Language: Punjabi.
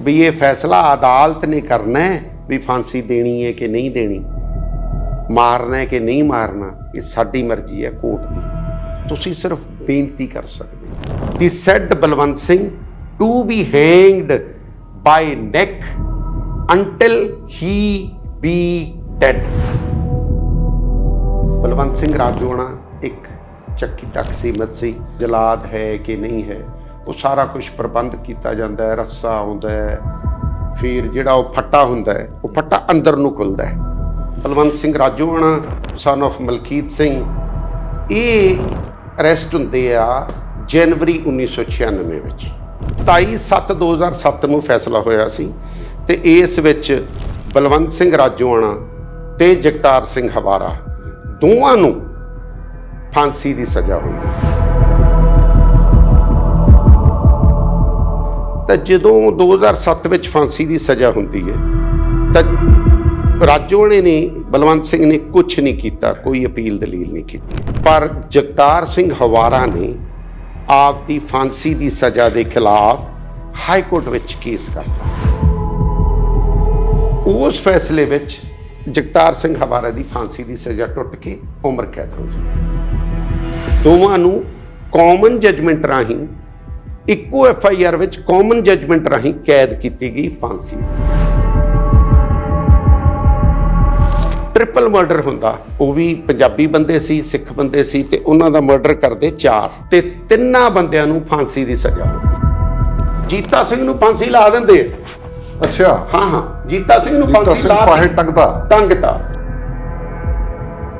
ਵੀ ਇਹ ਫੈਸਲਾ ਅਦਾਲਤ ਨੇ ਕਰਨਾ ਹੈ ਵੀ ਫਾਂਸੀ ਦੇਣੀ ਹੈ ਕਿ ਨਹੀਂ ਦੇਣੀ, ਮਾਰਨਾ ਹੈ ਕਿ ਨਹੀਂ ਮਾਰਨਾ, ਇਹ ਸਾਡੀ ਮਰਜ਼ੀ ਹੈ ਕੋਰਟ ਦੀ। ਤੁਸੀਂ ਸਿਰਫ ਬੇਨਤੀ ਕਰ ਸਕਦੇ ਹੀ said Balwant Singh to be hanged by neck until he be dead Balwant Singh Rajoana ਇੱਕ ਚੱਕੀ ਤੱਕ ਸੀਮਤ ਸੀ, ਜਲਾਦ ਹੈ ਕਿ ਨਹੀਂ ਹੈ? ਉਹ ਸਾਰਾ ਕੁਝ ਪ੍ਰਬੰਧ ਕੀਤਾ ਜਾਂਦਾ ਹੈ, ਰੱਸਾ ਆਉਂਦਾ ਹੈ, ਫਿਰ ਜਿਹੜਾ ਉਹ ਫੱਟਾ ਹੁੰਦਾ ਹੈ, ਉਹ ਫੱਟਾ ਅੰਦਰ ਨੂੰ ਖੁੱਲਦਾ ਹੈ। ਬਲਵੰਤ ਸਿੰਘ ਰਾਜੋਣਾ ਸਨ of ਮਲਕੀਤ ਸਿੰਘ, ਇਹ ਅਰੈਸਟ ਹੁੰਦੇ ਆ ਜਨਵਰੀ 1996 ਵਿੱਚ। 27/7/2007 ਨੂੰ ਫੈਸਲਾ ਹੋਇਆ ਸੀ ਤੇ ਇਸ ਵਿੱਚ ਬਲਵੰਤ ਸਿੰਘ ਰਾਜੋਆਣਾ ਤੇ ਜਗਤਾਰ ਸਿੰਘ ਹਵਾਰਾ ਦੋਵਾਂ ਨੂੰ ਫਾਂਸੀ ਦੀ ਸਜ਼ਾ ਹੋਈ। ਤਾਂ ਜਦੋਂ 2007 ਵਿੱਚ ਫਾਂਸੀ ਦੀ ਸਜ਼ਾ ਹੁੰਦੀ ਹੈ, ਤਾਂ ਰਾਜੋਣੇ ਨੇ ਬਲਵੰਤ ਸਿੰਘ ਨੇ ਕੁਝ ਨਹੀਂ ਕੀਤਾ, ਕੋਈ ਅਪੀਲ ਦਲੀਲ ਨਹੀਂ ਕੀਤੀ। ਪਰ ਜਗਤਾਰ ਸਿੰਘ ਹਵਾਰਾ ਨੇ ਆਪ ਦੀ ਫਾਂਸੀ ਦੀ ਸਜ਼ਾ ਦੇ ਖਿਲਾਫ ਹਾਈ ਕੋਰਟ ਵਿੱਚ ਕੇਸ ਕਰਤਾ ਉਸ ਫੈਸਲੇ ਵਿੱਚ ਜਗਤਾਰ ਸਿੰਘ ਹਵਾਰਾ ਦੀ ਫਾਂਸੀ ਦੀ ਸਜ਼ਾ ਟੁੱਟ ਕੇ ਉਮਰ ਕੈਦ ਹੋ ਜਾਂਦੀ ਦੋਵਾਂ ਨੂੰ ਕਾਮਨ ਜਜਮੈਂਟ ਰਾਹੀਂ ਇੱਕੋ ਐਫ ਆਈ ਆਰ ਵਿੱਚ ਕਾਮਨ ਜਜਮੈਂਟ ਰਾਹੀਂ ਕੈਦ ਕੀਤੀ ਗਈ ਫਾਂਸੀ। ਟ੍ਰਿਪਲ ਮਰਡਰ ਹੁੰਦਾ ਉਹ ਵੀ ਪੰਜਾਬੀ ਬੰਦੇ ਸੀ ਸਿੱਖ ਬੰਦੇ ਸੀ ਤੇ ਉਹਨਾਂ ਦਾ ਮਰਡਰ ਕਰਦੇ ਚਾਰ ਤੇ ਤਿੰਨਾਂ ਬੰਦਿਆਂ ਨੂੰ ਫਾਂਸੀ ਦੀ ਸਜ਼ਾ ਜੀਤਾ ਸਿੰਘ ਨੂੰ ਫਾਂਸੀ ਲਾ ਦਿੰਦੇ। ਅੱਛਾ। ਹਾਂ ਹਾਂ। ਜੀਤਾ ਸਿੰਘ ਨੂੰ ਫਾਂਸੀ ਲਾ ਟੰਗਦਾ। ਟੰਗਤਾ